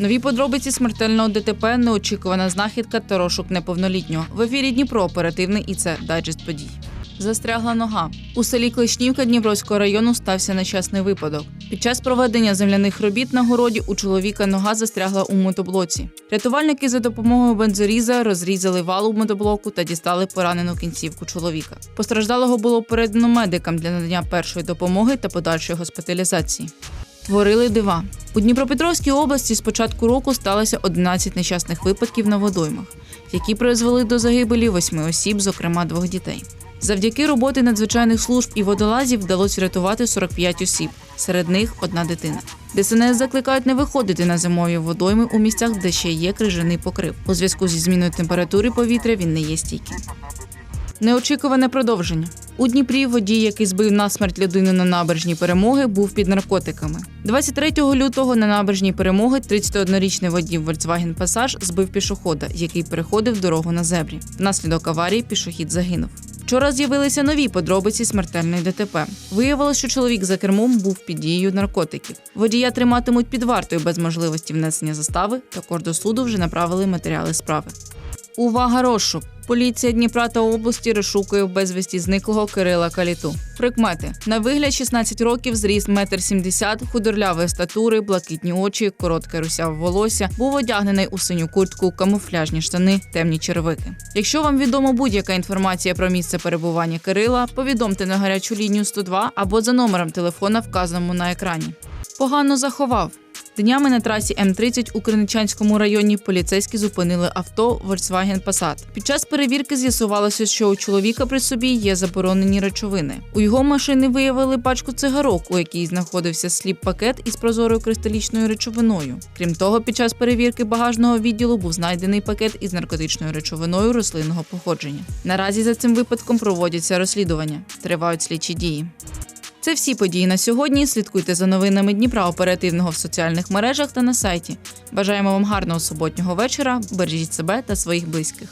Нові подробиці смертельного ДТП, неочікувана знахідка та розшук неповнолітнього. В ефірі Дніпро оперативний і це дайджест подій. Застрягла нога. У селі Клишнівка Дніпровського району стався нещасний випадок. Під час проведення земляних робіт на городі у чоловіка нога застрягла у мотоблоці. Рятувальники за допомогою бензоріза розрізали вал у мотоблоку та дістали поранену кінцівку чоловіка. Постраждалого було передано медикам для надання першої допомоги та подальшої госпіталізації. Творили дива. У Дніпропетровській області з початку року сталося 11 нещасних випадків на водоймах, які призвели до загибелі восьми осіб, зокрема двох дітей. Завдяки роботи надзвичайних служб і водолазів вдалося врятувати 45 осіб, серед них одна дитина. ДСНС закликають не виходити на зимові водойми у місцях, де ще є крижаний покрив. У зв'язку зі зміною температури повітря він не є стійким. Неочікуване продовження. У Дніпрі водій, який збив насмерть людину на набережній перемоги, був під наркотиками. 23 лютого на набережній перемоги 31-річний водій Volkswagen Passage збив пішохода, який переходив дорогу на зебрі. Внаслідок аварії пішохід загинув. Вчора з'явилися нові подробиці смертельної ДТП. Виявилось, що чоловік за кермом був під дією наркотиків. Водія триматимуть під вартою без можливості внесення застави. Також до суду вже направили матеріали справи. Увага, розшук! Поліція Дніпра та області розшукує безвісті зниклого Кирила Каліту. Прикмети на вигляд 16 років, зріст 1,70 м, худорлявої статури, блакитні очі, коротке русяве волосся. Був одягнений у синю куртку, камуфляжні штани, темні черевики. Якщо вам відома будь-яка інформація про місце перебування Кирила, повідомте на гарячу лінію 102 або за номером телефона, вказаному на екрані. Погано заховав. Днями на трасі М30 у Криничанському районі поліцейські зупинили авто Volkswagen Passat. Під час перевірки з'ясувалося, що у чоловіка при собі є заборонені речовини. У його машини виявили пачку цигарок, у якій знаходився сліп-пакет із прозорою кристалічною речовиною. Крім того, під час перевірки багажного відділу був знайдений пакет із наркотичною речовиною рослинного походження. Наразі за цим випадком проводяться розслідування. Тривають слідчі дії. Це всі події на сьогодні. Слідкуйте за новинами Дніпра оперативного в соціальних мережах та на сайті. Бажаємо вам гарного суботнього вечора. Бережіть себе та своїх близьких.